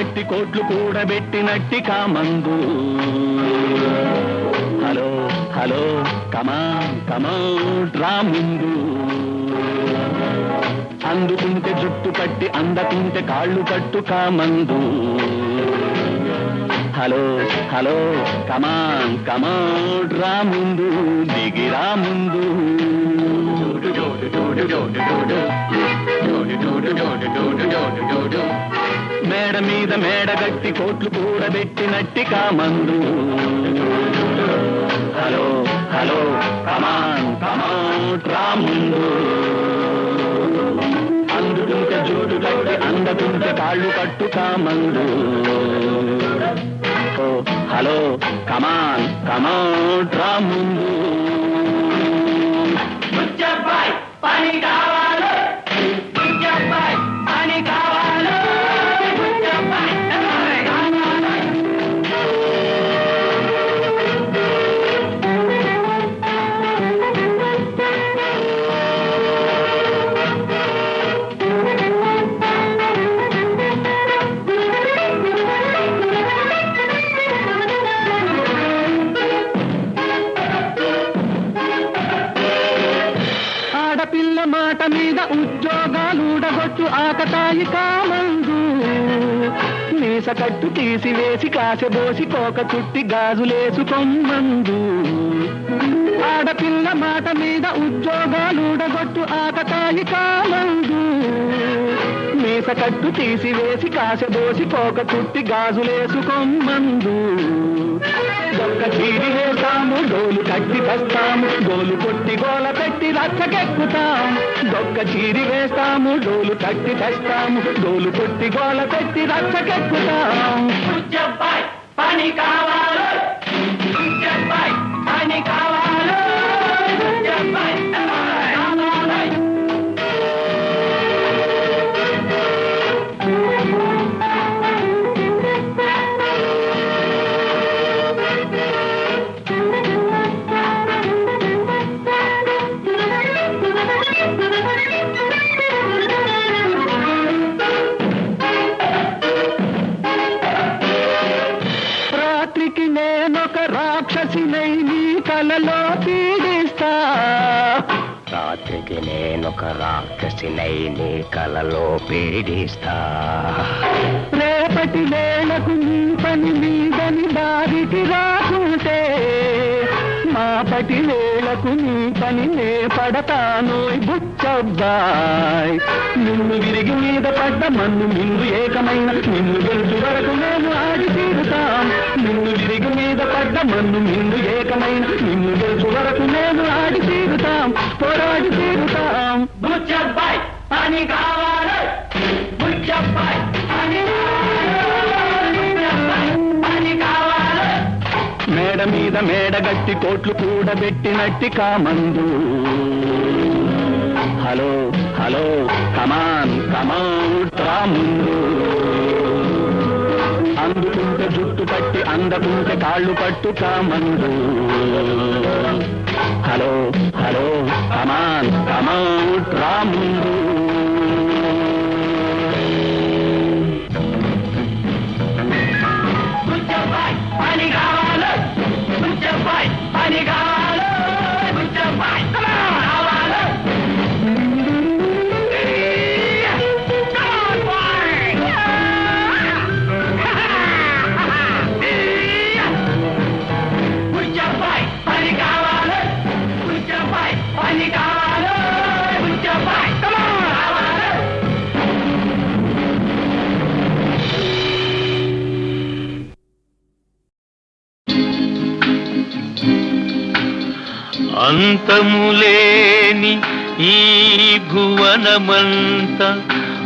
కట్టి కోట్లు కూడబెట్టినట్టి కామందు hello hello come on come on draw ముందు అందుకుంటే జుట్టు పట్టి అందకుంటే కాళ్ళు పట్టు కామందు హలో హలో కమాన్ కమాన్ రా ముందు దిగిరా ముందు మేడ మీద మేడ గట్టి కోట్లు కూడబెట్టినట్టి కామందు. Hello hello come on come on రాముందు ముందు. జోడు కట్టి అందకుంట కాళ్ళు కట్టు కామందు. హలో కమాన్ కమాన్ రాముందు పని కావాలి తీసివేసి కాసెబోసి కోక చుట్టి గాజులేసుకొమ్మందు ఆడపిల్ల మాట మీద ఉద్యోగాలుడగొట్టు ఆకతాయి కాలందు మీస కట్టు తీసివేసి కాసెబోసి కోక చుట్టి గాజులేసుకొమ్మందు దొక్క చీరి వేస్తాము డోలు కట్టి తెస్తాము డోలు కొట్టి గోల పెట్టి రచ్చకెక్కుతాం దొక్క చీరి వేస్తాము డోలు కట్టి తెస్తాము డోలు కొట్టి గోల పెట్టి రచ్చకెక్కుతాం పని కావాలి రాక్షసినై నీ కలలో పీడిస్తా రేపటి వేళకు నీ పని మీదని దారికి రాకుంటే మాపటి వేళకు నీ పని నే పడతాను బుచ్చబ్బాయ్. నిన్ను విరిగి మీద పడ్డ మన్ను నిన్ను ఏకమైన నిన్ను గెలుచు వరకు నేను ఆడి తీరుతాం. నిన్ను విరిగి మీద పడ్డ మన్ను నిన్ను ఏకమైన నిన్ను గెలుచు వరకు నేను ఆడి తీరుతాం. పోరాడి తీరుతాం. పని కావాలి. మేడ మీద మేడ గట్టి కోట్లు కూడబెట్టినట్టి కామందు. Hello hello come on come on రాముందు. అందుకుంటే జుట్టు పట్టి అందకుంటే కాళ్ళు పట్టు కామందు. హలో హలో కమాన్ కమాన్ రా ముందు పని కావాలి పని కావాలి అంతములేని ఈ భువనమంత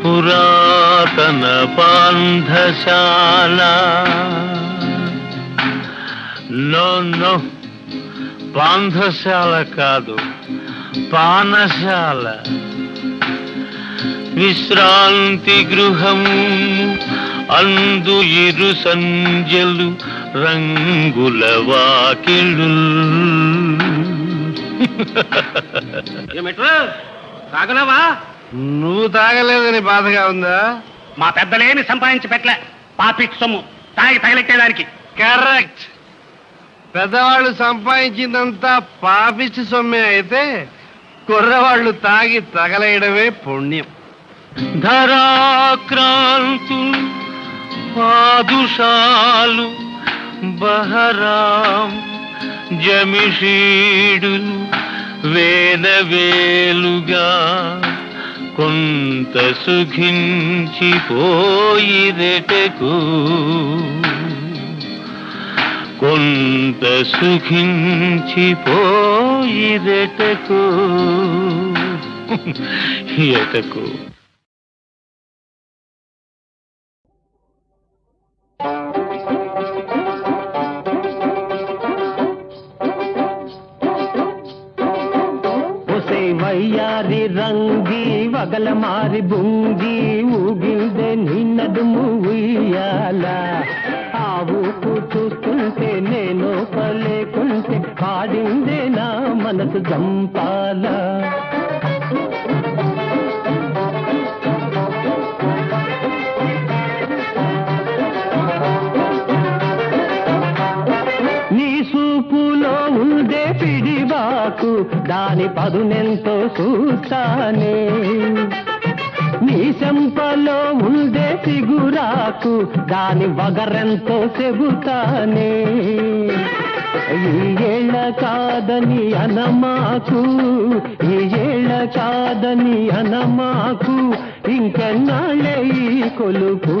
పురాతన పాంధశాల. నో నో పాంధశాల కాదు పానశాల. విశ్రాంతి గృహము అందు ఇరు సంజలు రంగుల వాకిళ్ళు. ఏమిట్రా తాగలేవా? నువ్వు తాగలేదని బాధగా ఉందా? మా పెద్దలేమి సంపాదించి పెట్టలే. పాపిట్ సొమ్ము. తాగి తగలెట్టేదానికి కరెక్ట్. పెద్దవాళ్ళు సంపాదించిందంతా పాపిచ్చి సొమ్మే అయితే కుర్రవాళ్ళు తాగి తగలేయడమే పుణ్యం. ధరాక్రాంతులు పాదుషాలు బహరాం జమిషీడులు వేదవేలుగా కొంత సుఖించిపోయిరెటకు కొంత సుఖించిపోయిరెటకు ఎటకు వయ్యారి రంగి వగల మారి బుంగి ఊగిందే నిన్నడుము ఉయ్యాల ఆ ఊపు చూస్తుంటే నేను పలేకుంటే పాడిందే నా మనసు జంపాల. దాని పదునెంతో చూస్తానే నీ చెంపలో ఉండే సిగురాకు దాని వగరెంతో చెబుతానే. ఈ ఏళ్ళ కాదని అనమాకు ఈ ఏళ్ళ కాదని అనమాకు ఇంకెన్నాళ్ళే ఈ కొలుపు?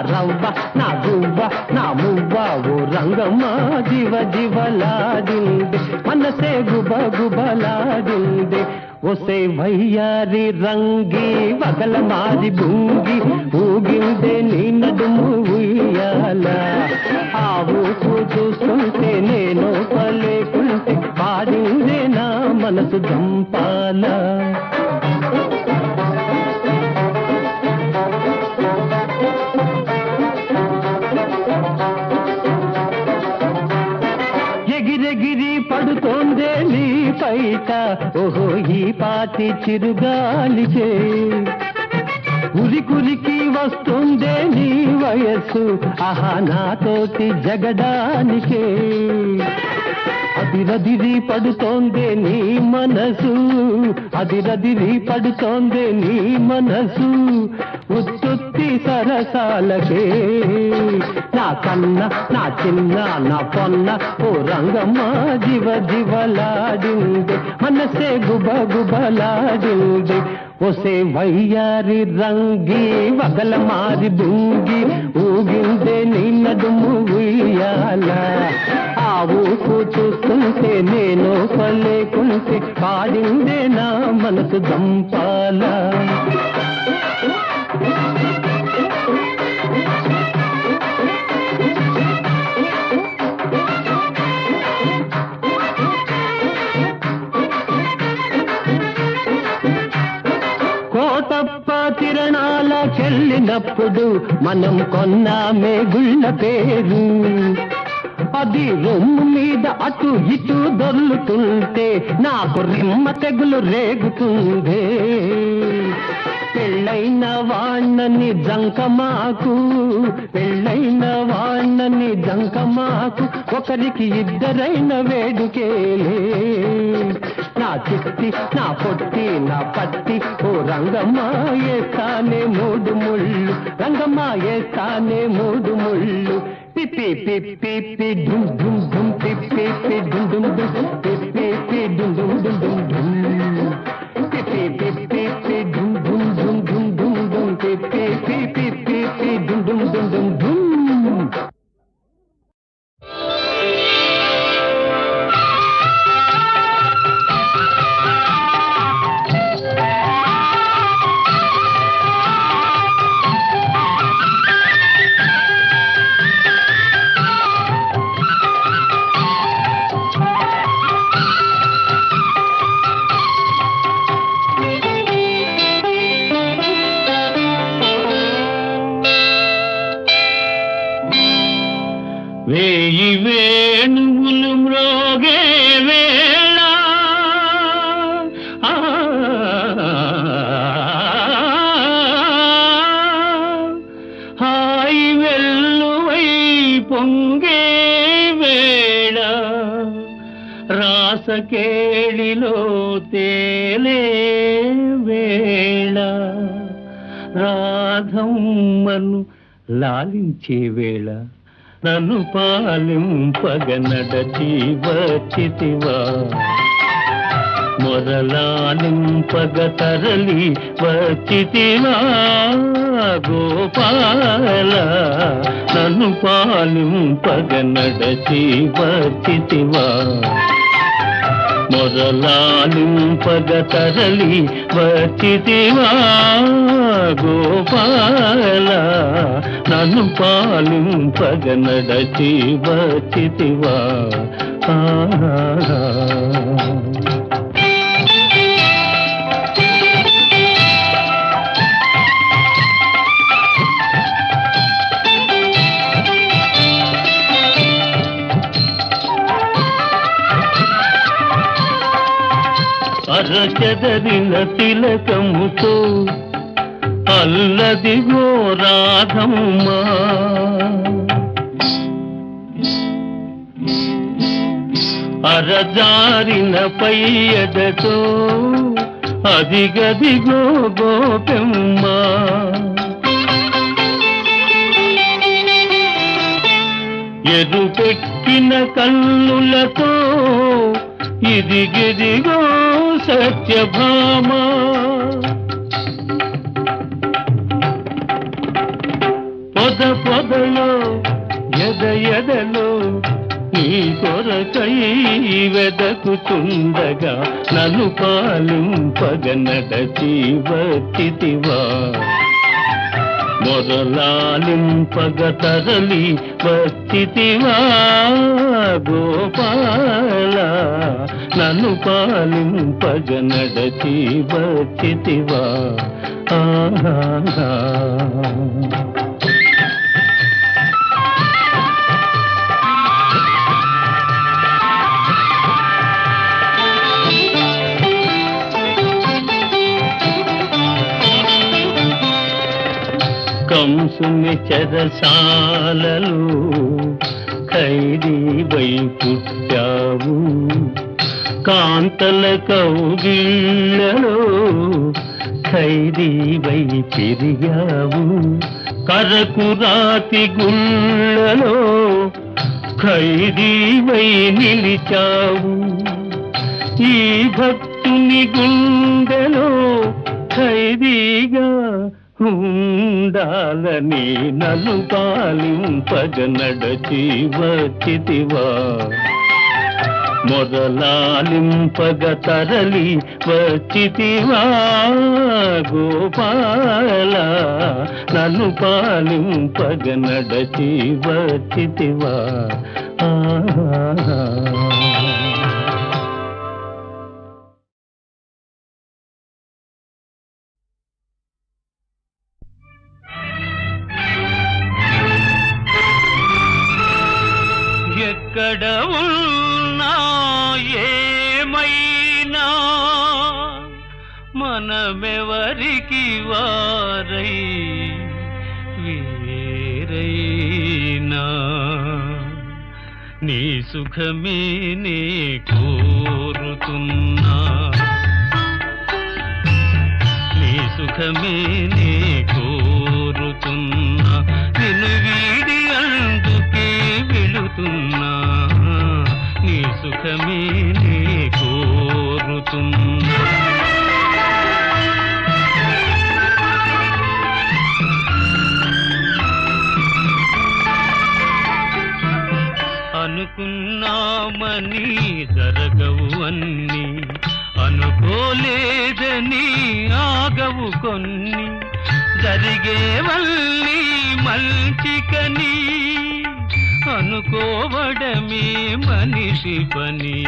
రవ్వ నా గువ్వ నా మువ్వ ఓ రంగమ్మ జీవ జివలాడింది. మనసే గుబ గుబలాడింది. ఒసే వయ్యారి రంగి వగల మాది భూంగి ఊగిందే నీ నడుము ఉయ్యాల. ఆ ఊపు చూస్తుంటే నేను పలేకుంటే పాడిందే నా మనసు జంపాల పైట ఓహో ఈ పాటి చిరుగాలిచే. ఉరి కురికి వస్తుందే నీ వయస్సు ఆహా నాతోటి జగడానికే అదిరదిరి పడుతోందే నీ మనసు అదిరదిరి పడుతోందే నీ మనసు ఉత్తుత్తి సరసాలకే. నా కన్న నా చిన్న నా పొన్న ఓ రంగమ్మ జివ జివలాడింది. మనసే గుబ గుబలాడింది. ఒసే వయ్యారి రంగి వగల మారి బుంగి ఊగిందే నీ నడుము ఆ ఊపు చూస్తుంటే నేను పలేకుంటే పాడిందే నా మనసు దంపాల. తిరణాలకెళ్ళినప్పుడు మనం కొన్నామే గుళ్ళ పేరు. అది రొమ్ము మీద అటు ఇటు దొర్లుతుంటే నాకు రిమ్మ తెగులు రేగుతుందే. పెళ్ళైన వాణ్ణని జంకమాకు పెళ్ళైన వాణ్ణని జంకమాకు ఒకరికి ఇద్దరైన వేడుకేలే. నా చిత్తి నా పొట్టి నా పట్టి ఓ రంగమ్మ ఏస్తానే మూడు ముళ్ళు రంగమ్మ ఏస్తానే మూడు ముళ్ళు పిప్పి పిప్పి పి డుమ్ డుమ్ డుమ్ పిప్పి పి డుమ్ డుమ్ డుమ్ పిప్పి పి డుమ్ డుమ్ డుమ్ డుమ్ డుమ్ పిప్పి పిప్పి పి డుమ్ డుమ్ డుమ్ డుమ్ డుమ్ డుమ్ పిప్పి పి పిప్పి పి డుమ్ డుమ్ డుమ్ డుమ్ డుమ్ రాసకేళిలో తేలే వేళ. రాధమ్మను లాలించే వేళ. నన్ను పాలింపగ నడచి వచ్చితివా. మొరలాలింపగ తరలి వచ్చితివా గోపాల? నన్ను పాలింపగ నడచి వచ్చితివా? మొరలాలింపగ తరలి వచ్చితివా గోపాల? నన్ను పాలింపగ నడచి వచ్చితివా? ఆ అరచెదరిన తిలకముతో అల్లదిగో రాధమ్మా. అరజారిన పయ్యదతో అదిగదిగో గోపెమ్మా. ఎరుపెక్కిన కన్నులతో ఇదిగిదిగో సత్యభామ. పొద పొదలో ఎద ఎదలో నీ కొరకై వెదకుతుండగా నన్ను పాలింపగ నడచి వచ్చితివా మొదలాలింపగ తరలి వచ్చితివా గోపాల? నన్ను పాలింపగ నడచి వచ్చితివా ఆహా. కంసుని చెరసాలలు ఖైదీ వై పుట్టావు. కాంతల కౌగిళ్ళలో ఖైదీ వై పెరిగావు. కరకు రాతి గుళ్ళలో ఖైదీ వై నిలిచావు. ఈ భక్తుని గుండెలో ఖైదీగా ఉండాలని నలు పాలింపగ నడచి వచ్చితివా మొదలాలింపగ తరలి వచ్చితివా గోపాల. నన్ను పాలింపగ నడచి వచ్చితివా ఆహా. ఎక్కడ ఉన్నా ఏమైనా మనమెవరికి వారై వేరైనా? నీ సుఖమే నే కోరుతున్నా. నీ సుఖమే నే నీ సుఖమే నే కోరుతున్నా అనుకున్నామని జరగవు అన్ని అనుకోలేదని ఆగవు కొన్ని. జరిగేవల్లి మంచికని అనుకోవడమే మనిషి పని.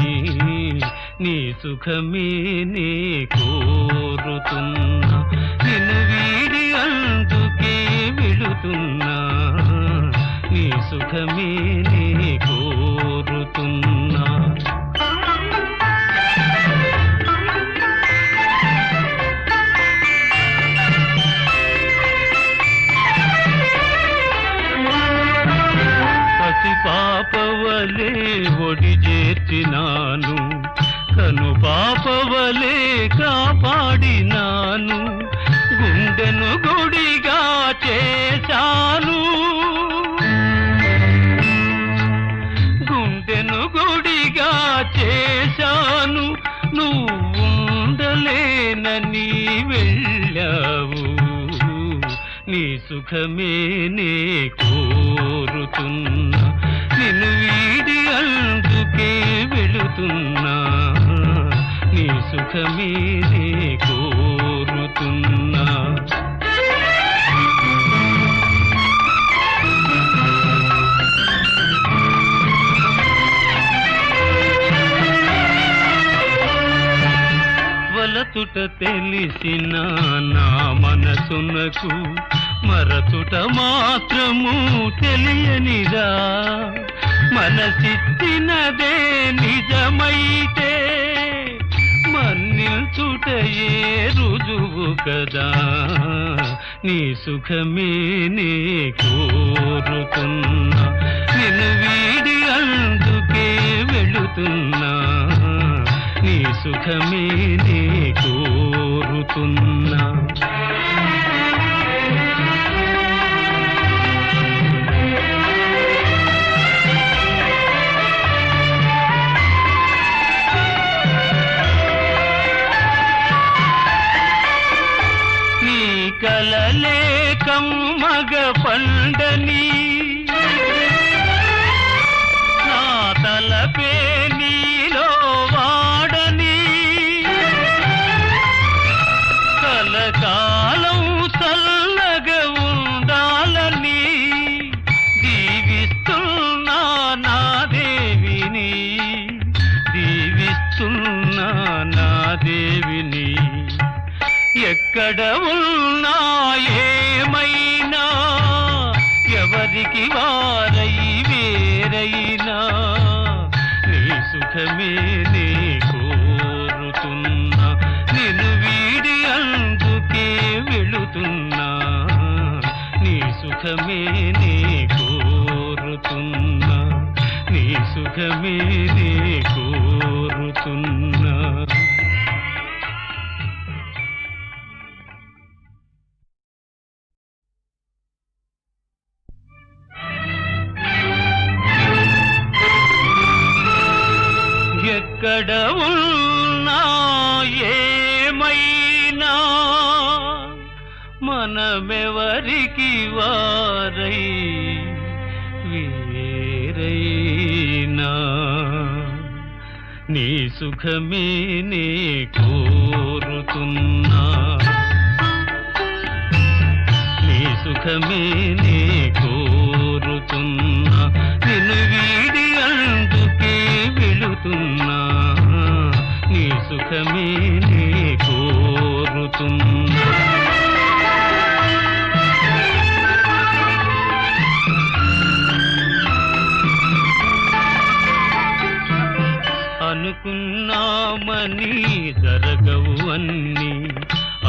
నీ సుఖమే నే కోరుతున్నా. నిన్ను వీడి అందుకే విడుతున్నా. నీ సుఖమే నే కోరుతున్నా. వలే ఒడి చేర్చినాను. కను పాపవలే కాపాడినాను. గుండెను గుడిగా చేశాను. గుండెను గుడిగా చేశాను. నువ్వు ఉండలేనని వెళ్ళావు. నీ సుఖమే నే కోరుతున్నా. నిన్ను వీడి అందుకే వెళుతున్నా. నీ సుఖమే కోరుతున్నా. వలతుట తెలిసిన నా మనసునకు మరతుట మాత్రము తెలియనిదా. మనసిచ్చినదే నిజమైతే మన్నిల్చుటయే రుజువు కదా. నీ సుఖమే నే కోరుకున్నా నిన్ను వీడి అందుకే వెళుతున్నా. నీ సుఖమే నే దేవిని ఎక్కడ ఉన్నా ఏమైనా ఎవరికి వారై వేరైనా నీ సుఖమే నీ కోరుతున్నా నిన్ను వీడి అందుకే వెళుతున్నా నీ సుఖమే నీ కోరుతున్నా నీ సుఖమే నీ కోరుతున్నా. ఎక్కడ ఉన్నా ఏమైనా మనమెవరికి వారై వేరైనా? నీ సుఖమే నే కోరుతున్నా. నీ సుఖమే నే కోరుతున్నా. కోరుతున్నా అనుకున్నామని జరగవు అన్ని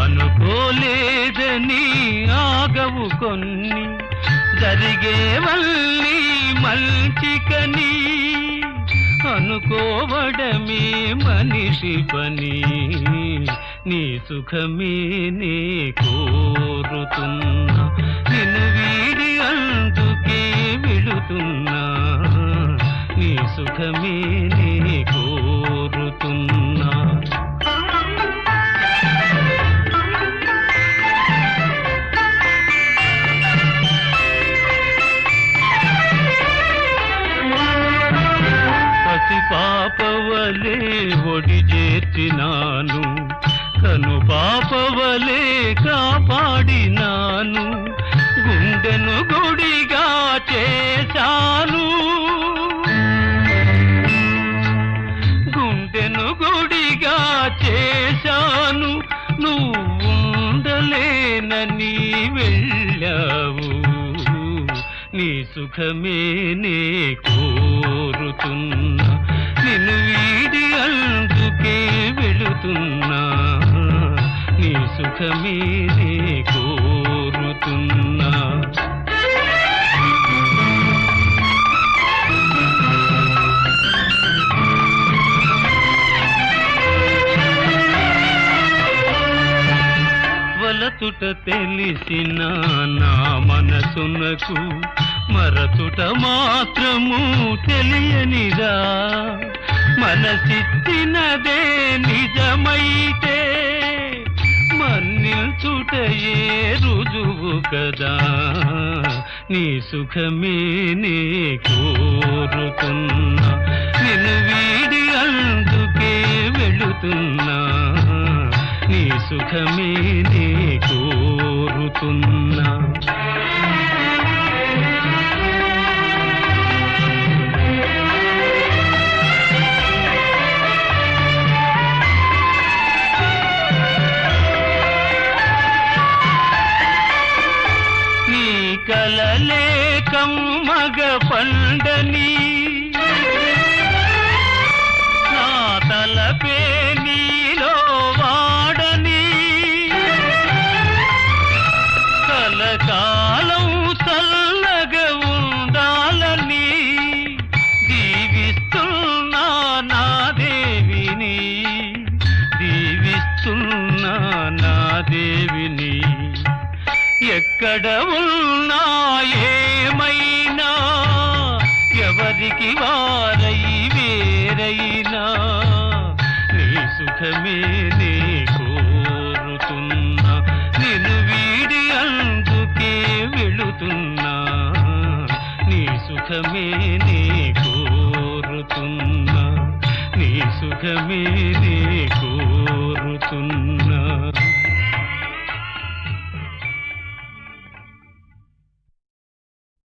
అనుకోలేదని ఆగవు కొన్ని. జరిగేవల్లి మంచికని అనుకోవడమే మనిషి పని. నీ సుఖమే నే కోరుతున్నా. నిన్ను వీడి అందుకే విడుతున్నా. నీ సుఖమే నే కోరుతున్నా. పసి పాపవలే ఒడి చేర్చినా పాపవలే కాపాడినాను. గుండెను గుడిగా చేశాను. గుండెను గుడిగా చేశాను. నువ్వు ఉండలేనని వెళ్ళావు. నీ సుఖమే నే కోరుతున్నా. నిన్ను వీడి అందుకే వెళుతున్నా. సుఖమే కోరుతున్నా. వలతుట తెలిసిన నా మనసునకు మరతుట మాత్రము తెలియనిదా. మనసిచ్చినదే నిజమైతే నిల్చుటయే రుజువు కదా. నీ సుఖమే నే కోరుకున్నా. నిన్ను వీడి అందుకే వెళుతున్నా. నీ సుఖమే నే కోరుతున్నా. పండని నా తలపే నీలో వాడని కలకాలం చల్లగా ఉండాలని దీవిస్తున్నా నా దేవిని దీవిస్తున్నా నా దేవిని. ఎక్కడ ఉన్నా ఏమైనా వారికి వారై వేరైనా నీ సుఖమే నే కోరుతున్నా నిన్ను వీడి అందుకే వెళుతున్నా నీ సుఖమే నే కోరుతున్నా నీ సుఖమే నే కోరుతున్నా.